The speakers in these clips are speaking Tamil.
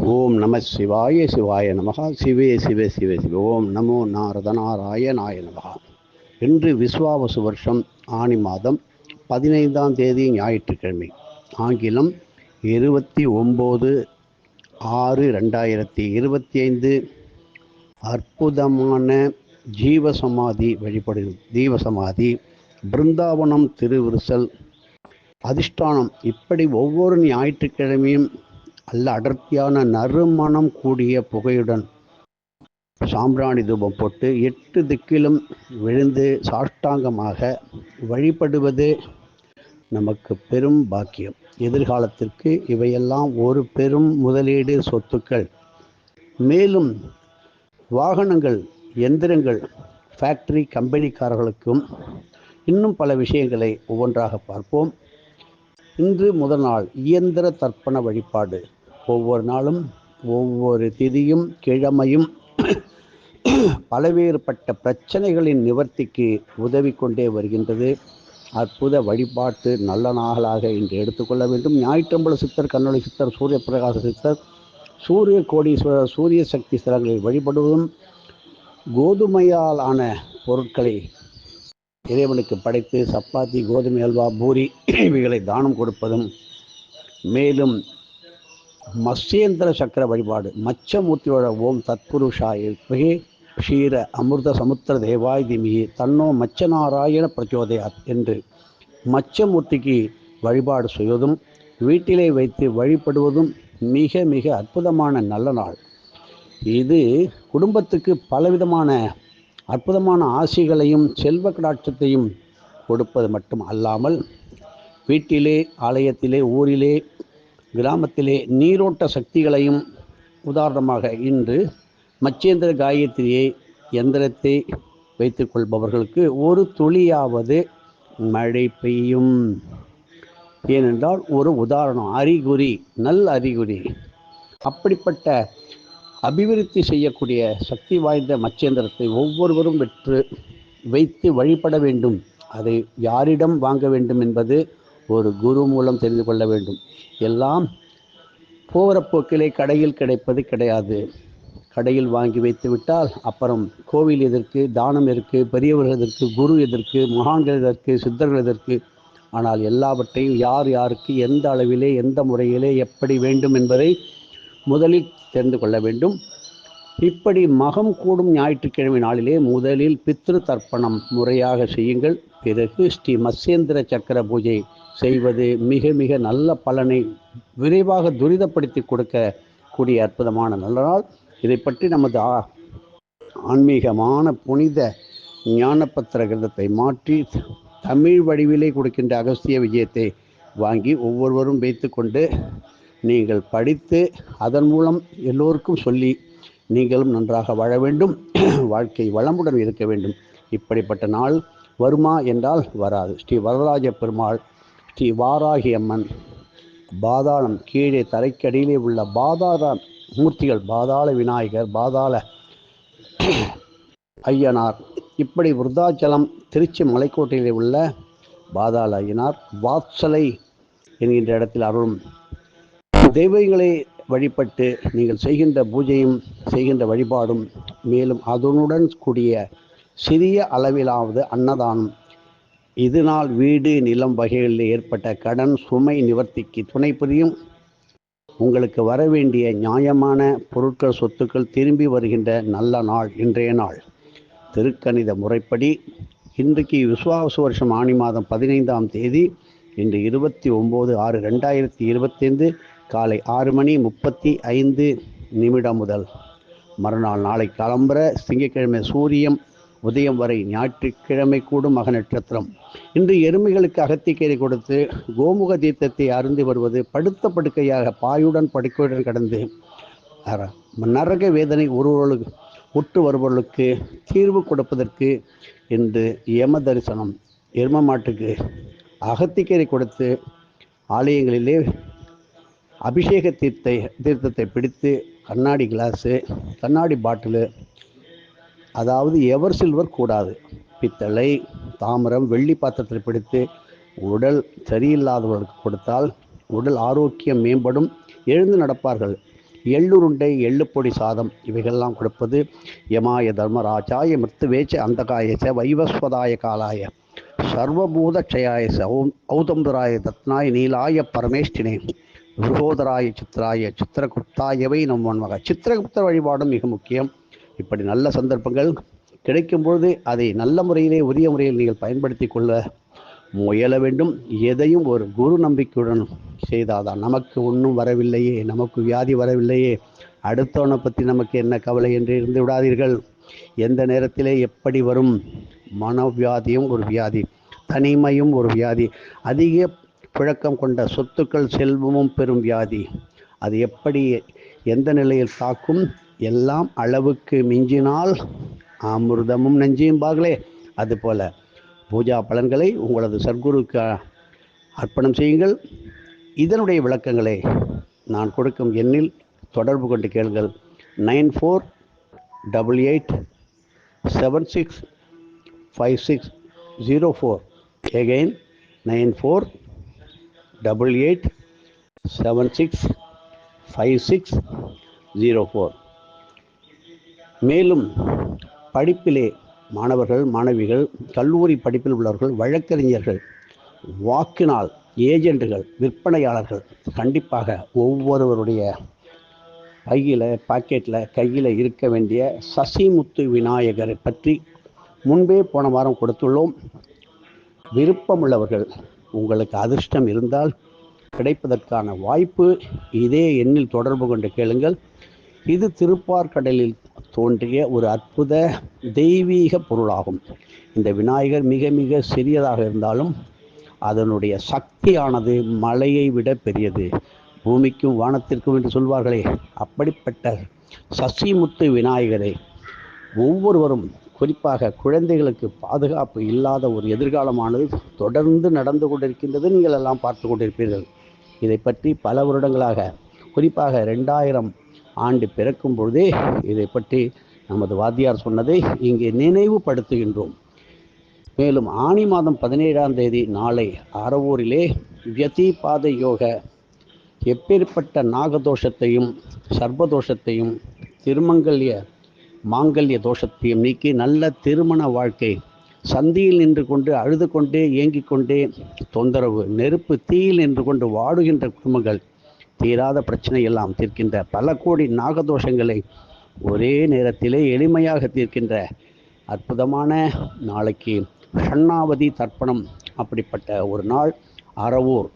ஓம் நம சிவாய சிவாய நமகா. சிவே சிவே சிவே சிவ. ஓம் நமோ நாரதநாராயணாய நமகா. இன்று விஸ்வாவசு வருஷம் ஆணி மாதம் பதினைந்தாம் தேதி ஞாயிற்றுக்கிழமை. ஆங்கிலம் இருபத்தி ஒம்பது ஆறு ரெண்டாயிரத்தி இருபத்தி ஐந்து அற்புதமான ஜீவசமாதி வழிபடு ஜீவசமாதி பிருந்தாவனம் திருவிருசல் அதிஷ்டானம். இப்படி ஒவ்வொரு ஞாயிற்றுக்கிழமையும் அல்ல அடர்த்தியான நறுமணம் கூடிய புகையுடன் சாம்பிராணி தூபம் போட்டு எட்டு திக்கிலும் விழுந்து சாஷ்டாங்கமாக வழிபடுவது நமக்கு பெரும் பாக்கியம். எதிர்காலத்திற்கு இவையெல்லாம் ஒரு பெரும் முதலீடு சொத்துக்கள். மேலும் வாகனங்கள் எந்திரங்கள் ஃபேக்டரி கம்பெனிக்காரர்களுக்கும் இன்னும் பல விஷயங்களை ஒவ்வொன்றாக பார்ப்போம். இன்று முதல் நாள் இயந்திர தர்ப்பண வழிபாடு. ஒவ்வொரு நாளும் ஒவ்வொரு திதியும் கிழமையும் பலவேறுபட்ட பிரச்சனைகளின் நிவர்த்திக்கு உதவி கொண்டே வருகின்றது. அற்புத வழிபாட்டு நல்ல நாகலாக இன்று எடுத்துக்கொள்ள வேண்டும். ஞாயிற்றம்பல சித்தர் கண்ணொளி சித்தர் சூரிய பிரகாச சித்தர் சூரிய கோடீஸ்வரர் சூரிய சக்தி ஸ்தலங்களில் வழிபடுவதும் கோதுமையால் ஆன பொருட்களை இறைவனுக்கு படைத்து சப்பாத்தி கோதுமை அல்வா பூரி இவைகளை தானம் கொடுப்பதும் மேலும் மத்ஸ்யேந்திர சக்கர வழிபாடு. மச்சமூர்த்தியோட ஓம் தத்புருஷாய மிகே க்ஷீர அமிர்த சமுத்திர தேவாய் திமிகி தன்னோ மச்சநாராயண பிரச்சோதயாத் என்று மச்சமூர்த்திக்கு வழிபாடு செய்வதும் வீட்டிலே வைத்து வழிபடுவதும் மிக மிக அற்புதமான நல்ல நாள். இது குடும்பத்துக்கு பலவிதமான அற்புதமான ஆசிகளையும் செல்வ கடாட்சத்தையும் கொடுப்பது மட்டும் அல்லாமல் வீட்டிலே ஆலயத்திலே ஊரிலே கிராமத்திலே நீரோட்ட சக்திகளையும் உதாரணமாக இன்று மச்சேந்திர காயத்ரியை எந்திரத்தை வைத்துக் கொள்பவர்களுக்கு ஒரு துளியாவது மழை பெய்யும். ஏனென்றால் ஒரு உதாரணம் அறிகுறி நல் அறிகுறி. அப்படிப்பட்ட அபிவிருத்தி செய்யக்கூடிய சக்தி வாய்ந்த மச்சேந்திரத்தை ஒவ்வொருவரும் வெற்று வைத்து வழிபட வேண்டும். அதை யாரிடம் வாங்க வேண்டும் என்பது ஒரு குரு மூலம் தெரிந்து கொள்ள வேண்டும். எல்லாம் போகிற போக்கிலே கடையில் கிடைப்பது கிடையாது. கடையில் வாங்கி வைத்து விட்டால் அப்புறம் கோவில் எதற்கு தானம் எதற்கு பெரியவர்கள் எதற்கு குரு எதற்கு மகான்கள் எதற்கு சித்தர்கள் எதற்கு? ஆனால் எல்லாவற்றையும் யார் யாருக்கு எந்த அளவிலே எந்த முறையிலே எப்படி வேண்டும் என்பதை முதலில் தெரிந்து கொள்ள வேண்டும். இப்படி மகம் கூடும் ஞாயிற்றுக்கிழமை நாளிலே முதலில் பித்ரு தர்ப்பணம் முறையாக செய்யுங்கள். பிறகு ஸ்ரீ மத்சேந்திர சக்கர பூஜை செய்வது மிக மிக நல்ல பலனை விரைவாக துரிதப்படுத்தி கொடுக்க கூடிய அற்புதமான நல்ல நாள். இதை பற்றி நமது ஆன்மீகமான புனித ஞானபத்திர கிரந்தத்தை மாற்றி தமிழ் வடிவிலே கொடுக்கின்ற அகஸ்திய விஜயத்தை வாங்கி ஒவ்வொருவரும் வைத்துக்கொண்டு நீங்கள் படித்து அதன் மூலம் எல்லோருக்கும் சொல்லி நீங்களும் நன்றாக வாழ வேண்டும். வாழ்க்கை வளமுடன் இருக்க வேண்டும். இப்படிப்பட்ட நாள் வருமா என்றால் வராது. ஸ்ரீ வரதராஜ பெருமாள் ஸ்ரீ வாராகி அம்மன் பாதாளம் கீழே தரைக்கடியிலே உள்ள பாதாள மூர்த்திகள் பாதாள விநாயகர் பாதாள ஐயனார் இப்படி விருத்தாச்சலம் திருச்சி மலைக்கோட்டையிலே உள்ள பாதாள ஐயனார் வாத்சலை என்கின்ற இடத்தில் அருளும் தெய்வங்களை வழிபட்டு நீங்கள் செய்கின்ற பூஜையும் செய்கின்ற வழிபாடும் மேலும் அதனுடன் கூடிய சிறிய அளவிலாவது அன்னதானம். இதனால் வீடு நிலம் வகைகளில் ஏற்பட்ட கடன் சுமை நிவர்த்திக்கு துணை புரியும். உங்களுக்கு வர வேண்டிய நியாயமான பொருட்கள் சொத்துக்கள் திரும்பி வருகின்ற நல்ல நாள் இன்றைய நாள். திருக்கணித முறைப்படி இன்றைக்கு விஸ்வாச வருஷம் ஆணி மாதம் பதினைந்தாம் தேதி இன்று இருபத்தி ஒம்பது ஆறு ரெண்டாயிரத்தி இருபத்தைந்து காலை ஆறு மணி முப்பத்தி ஐந்து நிமிடம் முதல். மறுநாள் நாளை கிளம்புற திங்கட்கிழமை சூரியம் உதயம் வரை ஞாயிற்றுக்கிழமை கூடும் மக நட்சத்திரம். இன்று எருமைகளுக்கு அகத்திக்கீரை கொடுத்து கோமுக தீர்த்தத்தை அருந்து வருவது படுத்த படுக்கையாக பாயுடன் படுக்கையுடன் கடந்து நரக வேதனை ஒருவர்களுக்கு உற்று வருபவர்களுக்கு தீர்வு கொடுப்பதற்கு இன்று யம தரிசனம். எரும மாட்டுக்கு அகத்திக்கீரை கொடுத்து ஆலயங்களிலே அபிஷேக தீர்த்தை தீர்த்தத்தை பிடித்து கண்ணாடி கிளாஸு கண்ணாடி பாட்டிலு அதாவது எவர் சில்வர் கூடாது. பித்தளை தாமரம் வெள்ளி பாத்திரத்தில் பிடித்து உடல் சரியில்லாதவர்களுக்கு கொடுத்தால் உடல் ஆரோக்கியம் மேம்படும். எழுந்து நடப்பார்கள். எள்ளுருண்டை எள்ளுப்பொடி சாதம் இவைகள்லாம் கொடுப்பது யமாய தர்மராஜாய மிருத்துவேச்ச அந்தகாயச்ச வைவஸ்வதாய காலாய சர்வபூத க்ஷயாய ஔதம்பராய தத்னாய நீலாய பரமேஷ்டினே விருகோதராய சித்ராய சித்திரகுப்தாயவை நம் மகா சித்திரகுப்த வழிபாடும் மிக முக்கியம். இப்படி நல்ல சந்தர்ப்பங்கள் கிடைக்கும் பொழுது அதை நல்ல முறையிலே உரிய முறையில் நீங்கள் பயன்படுத்தி கொள்ள முயல வேண்டும். எதையும் ஒரு குரு நம்பிக்கையுடன் செய்தாதான் நமக்கு ஒன்றும் வரவில்லையே நமக்கு வியாதி வரவில்லையே. அடுத்தவனை பற்றி நமக்கு என்ன கவலை என்று இருந்து விடாதீர்கள். எந்த நேரத்திலே எப்படி வரும்? மனவியாதியும் ஒரு வியாதி தனிமையும் ஒரு வியாதி அதிக புழக்கம் கொண்ட சொத்துக்கள் செல்வமும் பெரும் வியாதி. அது எப்படி எந்த நிலையில் தாக்கும்? எல்லாம் அளவுக்கு மிஞ்சினால் அமிர்தமும் நெஞ்சியும் பாகலே. அதுபோல பூஜா பலன்களை உங்களது சர்க்குருக்கு அர்ப்பணம் செய்யுங்கள். இதனுடைய விளக்கங்களை நான் கொடுக்கும் எண்ணில் தொடர்பு கொண்டு கேளுங்கள். Nine four double eight seven six five six zero four. Again nine four double eight seven six five six zero four. மேலும் படிப்பிலே மாணவர்கள் மாணவிகள் கல்லூரி படிப்பில் உள்ளவர்கள் வழக்கறிஞர்கள் வாக்கினால் ஏஜெண்டுகள் விற்பனையாளர்கள் கண்டிப்பாக ஒவ்வொருவருடைய பையில் பாக்கெட்டில் கையில் இருக்க வேண்டிய சசிமுத்து விநாயகரை பற்றி முன்பே போன வாரம் கொடுத்துள்ளோம். விருப்பமுள்ளவர்கள் உங்களுக்கு அதிர்ஷ்டம் இருந்தால் கிடைப்பதற்கான வாய்ப்பு இதே எண்ணில் தொடர்பு கொண்டு கேளுங்கள். இது திருப்பார்கடலில் தோன்றிய ஒரு அற்புத தெய்வீக பொருளாகும். இந்த விநாயகர் மிக மிக சிறியதாக இருந்தாலும் அதனுடைய சக்தியானது மலையை விட பெரியது. பூமிக்கும் வானத்திற்கும் என்று சொல்வார்களே அப்படிப்பட்ட சசிமுத்து விநாயகரை ஒவ்வொருவரும் குறிப்பாக குழந்தைகளுக்கு பாதுகாப்பு இல்லாத ஒரு எதிர்காலமானது தொடர்ந்து நடந்து கொண்டிருக்கின்றது. நீங்கள் எல்லாம் பார்த்து கொண்டிருப்பீர்கள். இதை பற்றி பல வருடங்களாக குறிப்பாக ரெண்டாயிரம் ஆண்டு பிறக்கும் பொழுதே இதை பற்றி நமது வாத்தியார் சொன்னதை இங்கே நினைவுபடுத்துகின்றோம். மேலும் ஆணி மாதம் பதினேழாம் தேதி நாளை அறவூரிலே வியதிபாத யோக எப்பேற்பட்ட நாகதோஷத்தையும் சர்வதோஷத்தையும் திருமங்கல்ய மாங்கல்ய தோஷத்தையும் நீக்கி நல்ல திருமண வாழ்க்கை சந்தியில் நின்று கொண்டு அழுது கொண்டே ஏங்கிக் கொண்டே தொந்தரவு நெருப்பு தீயில் நின்று கொண்டு வாடுகின்ற குடும்பங்கள் தீராத பிரச்சனை எல்லாம் தீர்க்கின்ற பல கோடி நாகதோஷங்களை ஒரே நேரத்திலே எளிமையாக தீர்க்கின்ற அற்புதமான நாளைக்கு ஷண்ணாவதி தர்ப்பணம். அப்படிப்பட்ட ஒரு நாள் அறவூர்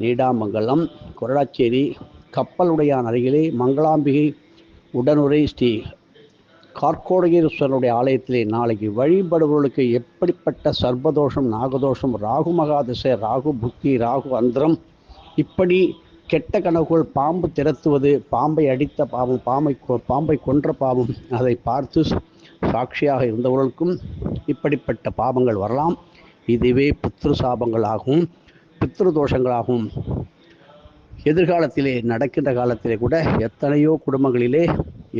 நீடாமங்கலம் கொரடாச்சேரி கப்பலுடையான் அருகிலே மங்களாம்பிகை உடனுரை ஸ்ரீ கார்கோடகீஸ்வரனுடைய ஆலயத்திலே நாளைக்கு வழிபடுபவர்களுக்கு எப்படிப்பட்ட சர்வதோஷம் நாகதோஷம் ராகு மகாதிசை ராகு புத்தி ராகு அந்திரம் இப்படி கெட்ட கனவுகள் பாம்பு திரத்துவது பாம்பை அடித்த பாவம் பாம்பை பாம்பை கொன்ற பாவம் அதை பார்த்து சாட்சியாக இருந்தவர்களுக்கும் இப்படிப்பட்ட பாவங்கள் வரலாம். இதுவே பித்ரு சாபங்களாகவும் பித்ரு தோஷங்களாகவும். எதிர்காலத்திலே நடக்கின்ற காலத்திலே கூட எத்தனையோ குடும்பங்களிலே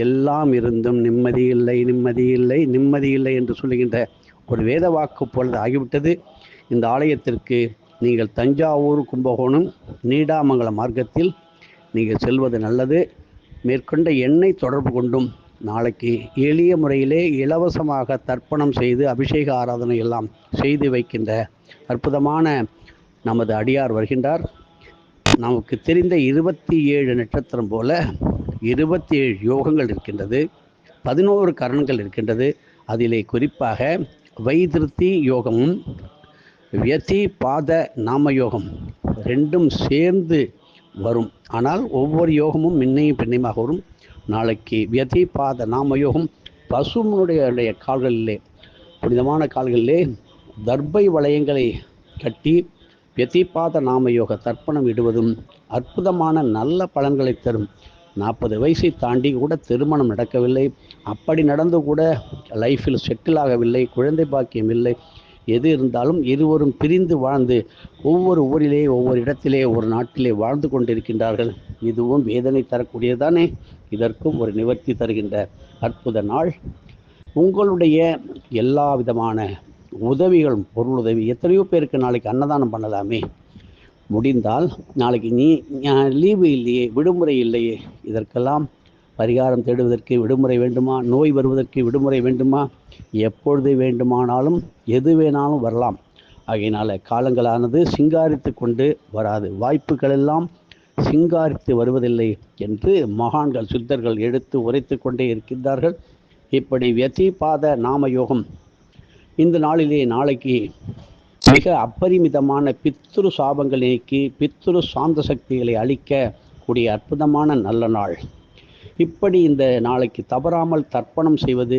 எல்லாம் இருந்தும் நிம்மதி இல்லை நிம்மதி இல்லை நிம்மதி இல்லை என்று சொல்லுகின்ற ஒரு வேத வாக்கு போலது ஆகிவிட்டது. இந்த ஆலயத்திற்கு நீங்கள் தஞ்சாவூர் கும்பகோணம் நீடாமங்கல மார்க்கத்தில் நீங்கள் செல்வது நல்லது. மேற்கொண்ட எண்ணெய் தொடர்பு கொண்டும் நாளைக்கு எளிய முறையிலே இலவசமாக தர்ப்பணம் செய்து அபிஷேக ஆராதனை எல்லாம் செய்து வைக்கின்ற அற்புதமான நமது அடியார் வருகின்றார். நமக்கு தெரிந்த இருபத்தி ஏழு நட்சத்திரம் போல இருபத்தி ஏழு யோகங்கள் இருக்கின்றது. பதினோரு கரணங்கள் இருக்கின்றது. அதிலே குறிப்பாக வைதிருத்தி யோகமும் வியதி பாத நாம யோகம் ரெண்டும் சேர்ந்து வரும். ஆனால் ஒவ்வொரு யோகமும் மின்னையும் பெண்ணையுமாக வரும். நாளைக்கு வியதி பாத நாம யோகம் பசுமனுடைய கால்களிலே புனிதமான கால்களிலே தர்பை வளையங்களை கட்டி வியதிபாத நாம யோக தர்ப்பணம் இடுவதும் அற்புதமான நல்ல பலன்களை தரும். நாற்பது வயசை தாண்டி கூட திருமணம் நடக்கவில்லை. அப்படி நடந்து கூட லைஃப்பில் செட்டில் ஆகவில்லை. குழந்தை பாக்கியம் இல்லை. எது இருந்தாலும் இருவரும் பிரிந்து வாழ்ந்து ஒவ்வொரு ஊரிலே ஒவ்வொரு இடத்திலே ஒரு நாட்டிலே வாழ்ந்து கொண்டிருக்கின்றார்கள். இதுவும் வேதனை தரக்கூடியதானே இதற்கும் ஒரு நிவர்த்தி தருகின்ற அற்புத நாள். உங்களுடைய எல்லா விதமான உதவிகளும் பொருளுதவி எத்தனையோ பேருக்கு நாளைக்கு அன்னதானம் பண்ணலாமே. முடிந்தால் நாளைக்கு நீ லீவு இல்லையே விடுமுறை இல்லையே இதற்கெல்லாம் பரிகாரம் தேடுவதற்கு விடுமுறை வேண்டுமா? நோய் வருவதற்கு விடுமுறை வேண்டுமா? எப்பொழுது வேண்டுமானாலும் எது வேணாலும் வரலாம். ஆகையினால காலங்களானது சிங்காரித்து கொண்டு வராது. வாய்ப்புகள் எல்லாம் சிங்காரித்து வருவதில்லை என்று மகான்கள் சித்தர்கள் எடுத்து உரைத்து கொண்டே இருக்கின்றார்கள். இப்படி வியதிபாத நாம யோகம் இந்த நாளிலே நாளைக்கு மிக அப்பரிமிதமான பித்ரு சாபங்களை நீக்கி பித்ரு சாந்த சக்திகளை அளிக்க கூடிய அற்புதமான நல்ல நாள். இப்படி இந்த நாளைக்கு தவறாமல் தர்ப்பணம் செய்வது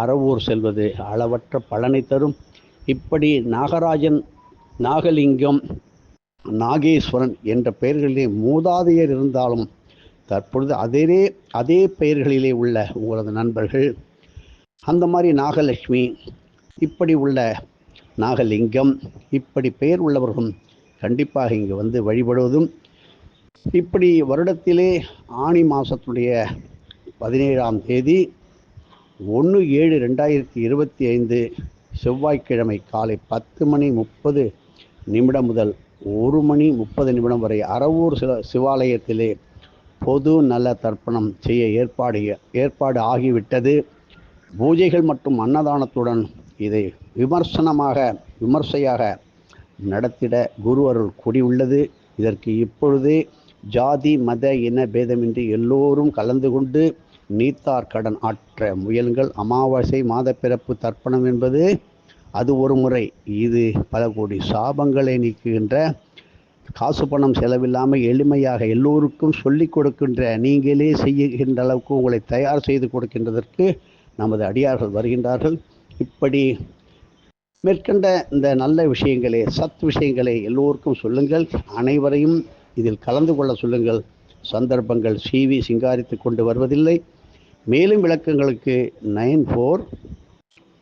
அறவூர் செல்வது அளவற்ற பலனை தரும். இப்படி நாகராஜன் நாகலிங்கம் நாகேஸ்வரன் என்ற பெயர்களிலே மூதாதையர் இருந்தாலும் தற்பொழுது அதே அதே பெயர்களிலே உள்ள உங்களது நண்பர்கள் அந்த மாதிரி நாகலட்சுமி இப்படி உள்ள நாகலிங்கம் இப்படி பெயர் உள்ளவர்களும் கண்டிப்பாக இங்கு வந்து வழிபடுவதும் இப்படி வருடத்திலே ஆணி மாதத்துடைய பதினேழாம் தேதி ஒன்று ஏழு ரெண்டாயிரத்தி இருபத்தி ஐந்து செவ்வாய்க்கிழமை காலை பத்து மணி முப்பது நிமிடம் முதல் ஒரு மணி முப்பது நிமிடம் வரை அறவூர் சில சிவாலயத்திலே பொது நல தர்ப்பணம் செய்ய ஏற்பாடு ஏற்பாடு ஆகிவிட்டது. பூஜைகள் மற்றும் அன்னதானத்துடன் இதை விமர்சனமாக விமர்சையாக நடத்திட குரு அருள் கூடியுள்ளது. இதற்கு இப்பொழுது ஜாதி மத இன பேதமின்றி எல்லோரும் கலந்து கொண்டு நீத்தார் கடன் ஆற்ற முயல்கள். அமாவாசை மாதப்பிறப்பு தர்ப்பணம் என்பது அது ஒரு முறை. இது பல கோடி சாபங்களை நீக்குகின்ற காசு பணம் செலவில்லாமல் எளிமையாக எல்லோருக்கும் சொல்லிக் கொடுக்கின்ற நீங்களே செய்கின்ற அளவுக்கு உங்களை தயார் செய்து கொடுக்கின்றதற்கு நமது அடியார்கள் வருகின்றார்கள். இப்படி மேற்கண்ட இந்த நல்ல விஷயங்களே சத் விஷயங்களை எல்லோருக்கும் சொல்லுங்கள். அனைவரையும் இதில் கலந்து கொள்ள சொல்லுங்கள். சந்தர்ப்பங்கள் சீவி சிங்காரித்து கொண்டு வருவதில்லை. மேலும் விளக்கங்களுக்கு nine four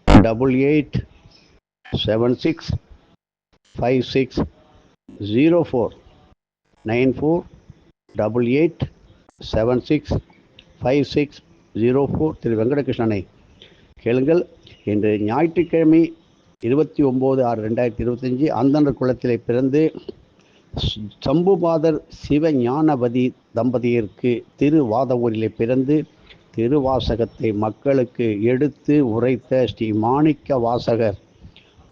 double eight seven six five six zero four. Nine four double eight seven six five six zero four. Thiru வெங்கடகிருஷ்ணனை கேளுங்கள். இன்று ஞாயிற்றுக்கிழமை இருபத்தி ஒம்பது ஆறு ரெண்டாயிரத்தி இருபத்தஞ்சி அந்தனர் குளத்திலே பிறந்து சம்புபாதர் சிவஞானபதி தம்பதியருக்கு திருவாதவூரிலே பிறந்து திருவாசகத்தை மக்களுக்கு எடுத்து உரைத்த ஸ்ரீ மாணிக்க வாசகர்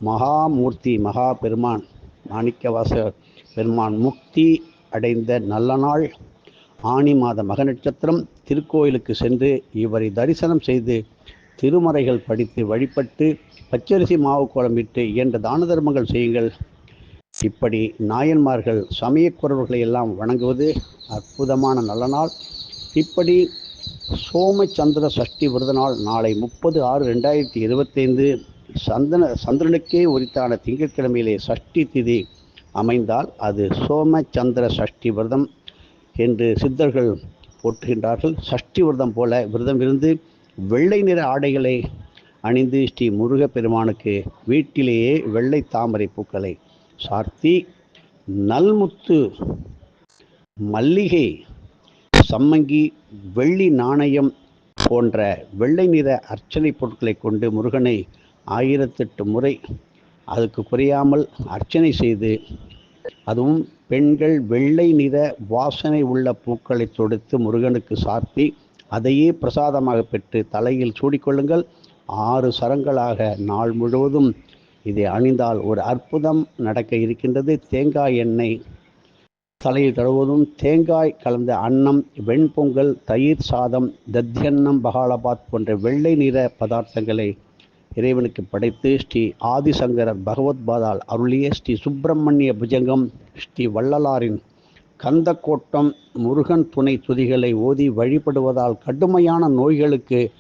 மகாமூர்த்தி மகா பெருமான் மாணிக்க வாசகர் பெருமான் முக்தி அடைந்த நல்ல நாள். ஆணி மாத மக நட்சத்திரம் திருக்கோயிலுக்கு சென்று இவரை தரிசனம் செய்து திருமறைகள் படித்து வழிபட்டு பச்சரிசி மாவு குழம்பிட்டு இயன்ற தான தர்மங்கள் செய்யுங்கள். இப்படி நாயன்மார்கள் சமயக்குறவர்களை எல்லாம் வணங்குவது அற்புதமான நல்ல நாள். இப்படி சோமச்சந்திர சஷ்டி விரத நாள் நாளை முப்பது ஆறு ரெண்டாயிரத்தி இருபத்தைந்து. சந்தன சந்திரனுக்கே உரித்தான திங்கட்கிழமையிலே சஷ்டி திதி அமைந்தால் அது சோமச்சந்திர சஷ்டி விரதம் என்று சித்தர்கள் போற்றுகின்றார்கள். சஷ்டி விரதம் போல விரதம் இருந்து வெள்ளை நிற ஆடைகளை அணிந்து ஸ்ரீ முருகப்பெருமானுக்கு வீட்டிலேயே வெள்ளை தாமரை பூக்களை சார்த்தி நல்முத்து மல்லிகை சம்மங்கி வெள்ளி நாணயம் போன்ற வெள்ளை நிற அர்ச்சனை பொருட்களை கொண்டு முருகனை ஆயிரத்தெட்டு முறை அதுக்கு குறையாமல் அர்ச்சனை செய்து அதுவும் பெண்கள் வெள்ளை நிற வாசனை உள்ள பூக்களை தொடுத்து முருகனுக்கு சாத்தி அதையே பிரசாதமாக பெற்று தலையில் சூடிக்கொள்ளுங்கள். ஆறு சரங்களாக நாள் முழுவதும் இதை அணிந்தால் ஒரு அற்புதம் நடக்க இருக்கின்றது. தேங்காய் எண்ணெய் தலையில் தழுவதும் தேங்காய் கலந்த அன்னம் வெண்பொங்கல் தயிர் சாதம் தத்தியன்னம் பகாலபாத் போன்ற வெள்ளை நிற பதார்த்தங்களை இறைவனுக்கு படைத்து ஸ்ரீ ஆதிசங்கரர் பகவத்பாதால் அருளிய ஸ்ரீ சுப்பிரமணிய புஜங்கம் ஸ்ரீ வள்ளலாரின் கந்தக்கோட்டம் முருகன் துணை துதிகளை ஓதி வழிபடுவதால் கடுமையான நோய்களுக்கு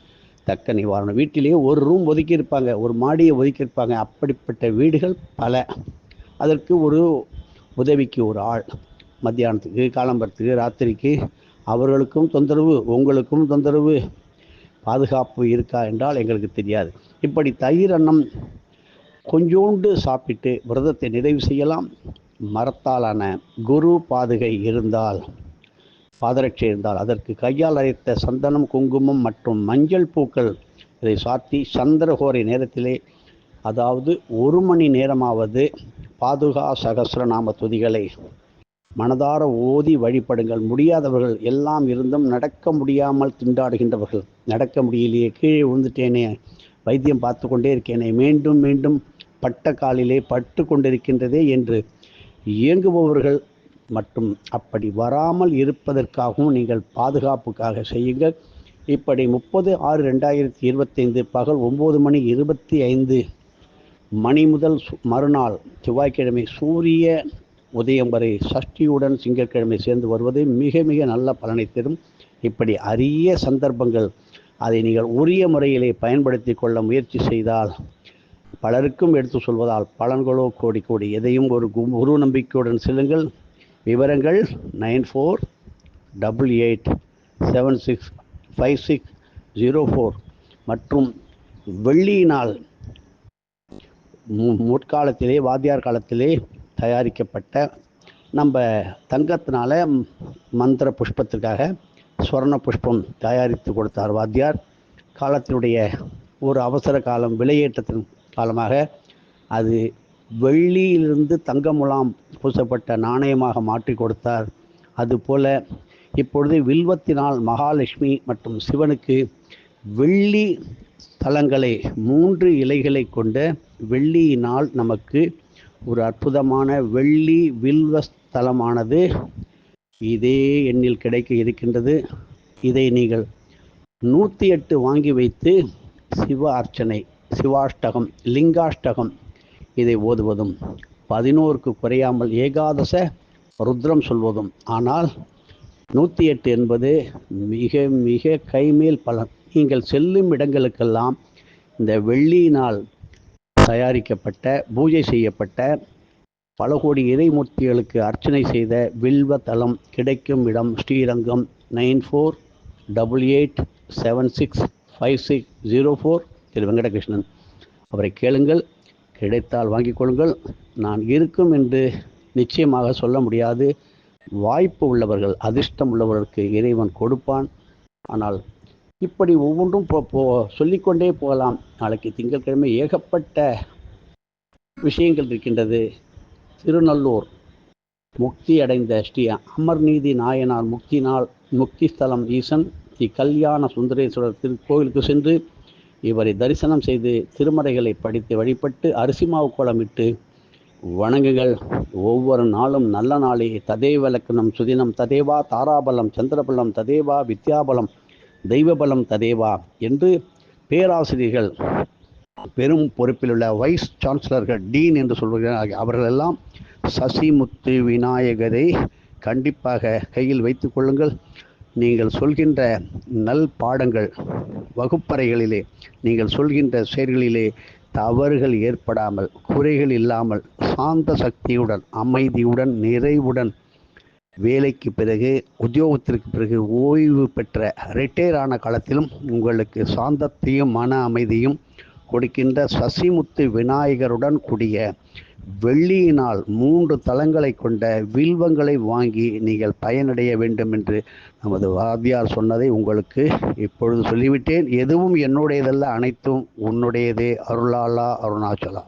தக்க நிவாரணம். வீட்டிலேயே ஒரு ரூம் ஒதுக்கியிருப்பாங்க ஒரு மாடியை ஒதுக்கியிருப்பாங்க. அப்படிப்பட்ட வீடுகள் பல. அதற்கு ஒரு உதவிக்கு ஒரு ஆள். மத்தியானத்துக்கு காலம்பரத்துக்கு ராத்திரிக்கு அவர்களுக்கும் தொந்தரவு உங்களுக்கும் தொந்தரவு பாதுகாப்பு இருக்கா என்றால் எங்களுக்கு தெரியாது. இப்படி தயிர் அன்னம் கொஞ்சோண்டு சாப்பிட்டு விரதத்தை நிறைவு செய்யலாம். மரத்தாலான குரு பாதுகை இருந்தால் பாதரட்சை இருந்தால் அதற்கு கையால் அரைத்த சந்தனம் குங்குமம் மற்றும் மஞ்சள் பூக்கள் இதை சாத்தி சந்திரகோரை நேரத்திலே அதாவது ஒரு மணி நேரமாவது பாதுகா சகசிரநாம துதிகளை மனதார ஓதி வழிபடுங்கள். முடியாதவர்கள் எல்லாம் இருந்தும் நடக்க முடியாமல் திண்டாடுகின்றவர்கள். நடக்க முடியலையே கீழே விழுந்துட்டேனே. வைத்தியம் பார்த்து கொண்டே இருக்கேனே. மீண்டும் மீண்டும் பட்ட காலிலே பட்டு கொண்டிருக்கின்றதே என்று இயங்குபவர்கள் மற்றும் அப்படி வராமல் இருப்பதற்காகவும் நீங்கள் பாதுகாப்புக்காக செய்யுங்கள். இப்படி முப்பது ஆறு ரெண்டாயிரத்தி இருபத்தைந்து பகல் ஒம்பது மணி இருபத்தி ஐந்து மணி முதல் சு- மறுநாள் செவ்வாய்க்கிழமை சூரிய உதயம் வரை சஷ்டியுடன் சிங்கக்கிழமை சேர்ந்து வருவது மிக மிக நல்ல பலனை தரும். இப்படி அரிய சந்தர்ப்பங்கள் அதை நீங்கள் உரிய முறையிலே பயன்படுத்தி கொள்ள முயற்சி செய்தால் பலருக்கும் எடுத்து சொல்வதால் பலன்களோ கோடி கோடி. எதையும் ஒரு குரு நம்பிக்கையுடன் செல்லுங்கள். விவரங்கள் nine four double eight seven six five six zero four. மற்றும் வெள்ளியினால் மு- முற்காலத்திலே வாத்தியார் காலத்திலே தயாரிக்கப்பட்ட நம்ம தங்கத்தினால மந்திர புஷ்பத்திற்காக ஸ்வர்ண புஷ்பம் தயாரித்து கொடுத்தார் வாத்தியார். காலத்தினுடைய ஒரு அவசர காலம் விலையேற்றத்தின் காலமாக அது வெள்ளியிலிருந்து தங்க முலாம் பூசப்பட்ட நாணயமாக மாற்றி கொடுத்தார். அதுபோல இப்பொழுது வில்வத்தினால் மகாலட்சுமி மற்றும் சிவனுக்கு வெள்ளி தலங்களை மூன்று இலைகளை கொண்ட வெள்ளியினால் நமக்கு ஒரு அற்புதமான வெள்ளி வில்வஸ்தலமானது இதே எண்ணில் கிடைக்க இருக்கின்றது. இதை நீங்கள் நூற்றி எட்டு வாங்கி வைத்து சிவ அர்ச்சனை சிவாஷ்டகம் லிங்காஷ்டகம் இதை ஓதுவதும் பதினோருக்கு குறையாமல் ஏகாதச ருத்ரம் சொல்வதும். ஆனால் நூற்றி எட்டு என்பது மிக மிக கைமேல் பலன் நீங்கள் செல்லும் இடங்களுக்கெல்லாம் இந்த வெள்ளியினால் தயாரிக்கப்பட்ட பூஜை செய்யப்பட்ட பல கோடி இறைமூர்த்திகளுக்கு அர்ச்சனை செய்த வில்வ தலம் கிடைக்கும் இடம் Srirangam nine four double eight seven six five six zero four. Thiru Venkatakrishnan அவரை கேளுங்கள். கிடைத்தால் வாங்கிக் கொள்ளுங்கள். நான் இருக்கும் என்று நிச்சயமாக சொல்ல முடியாது. வாய்ப்பு உள்ளவர்கள் அதிர்ஷ்டம் உள்ளவர்களுக்கு இறைவன் கொடுப்பான். ஆனால் இப்படி ஒவ்வொன்றும் போ சொல்லிக்கொண்டே போகலாம். நாளைக்கு திங்கட்கிழமை ஏகப்பட்ட விஷயங்கள் இருக்கின்றது. திருநல்லூர் முக்தி அடைந்த ஸ்ரீ அமர்நீதி நாயனார் முக்தி நாள் முக்தி ஸ்தலம் ஈசன் ஸ்ரீ கல்யாண சுந்தரேஸ்வரர் திருக்கோயிலுக்கு சென்று இவரை தரிசனம் செய்து திருமறைகளை படித்து வழிபட்டு அரிசி மாவு கோலமிட்டு வணங்குகள் ஒவ்வொரு நாளும் நல்ல நாளே. ததேவ சுதினம் ததேவா தாராபலம் சந்திரபலம் ததேவா வித்யாபலம். தெய்வபலம் ததேவா என்று பேராசிரியர்கள் பெரும் பொறுப்பிலுள்ள வைஸ் சான்சலர்கள் டீன் என்று சொல்கிறார்கள் அவர்களெல்லாம் சசிமுத்து விநாயகரை கண்டிப்பாக கையில் வைத்து கொள்ளுங்கள். நீங்கள் சொல்கின்ற நல் பாடங்கள் வகுப்பறைகளிலே நீங்கள் சொல்கின்ற செயல்களிலே தவறுகள் ஏற்படாமல் குறைகள் இல்லாமல் சாந்த சக்தியுடன் அமைதியுடன் நிறைவுடன் வேலைக்கு பிறகு உத்தியோகத்திற்கு பிறகு ஓய்வு பெற்ற ரிட்டையர் ஆன காலத்திலும் உங்களுக்கு சாந்தத்தையும் மன அமைதியும் கொடுக்கின்ற சசிமுத்து விநாயகருடன் கூடிய வெள்ளியினால் மூன்று தலங்களை கொண்ட வில்வங்களை வாங்கி நீங்கள் பயனடைய வேண்டும் என்று நமது வாத்தியார் சொன்னதை உங்களுக்கு இப்பொழுது சொல்லிவிட்டேன். எதுவும் என்னுடையதல்ல அனைத்தும் உன்னுடையதே. அருளாலா அருணாச்சலா.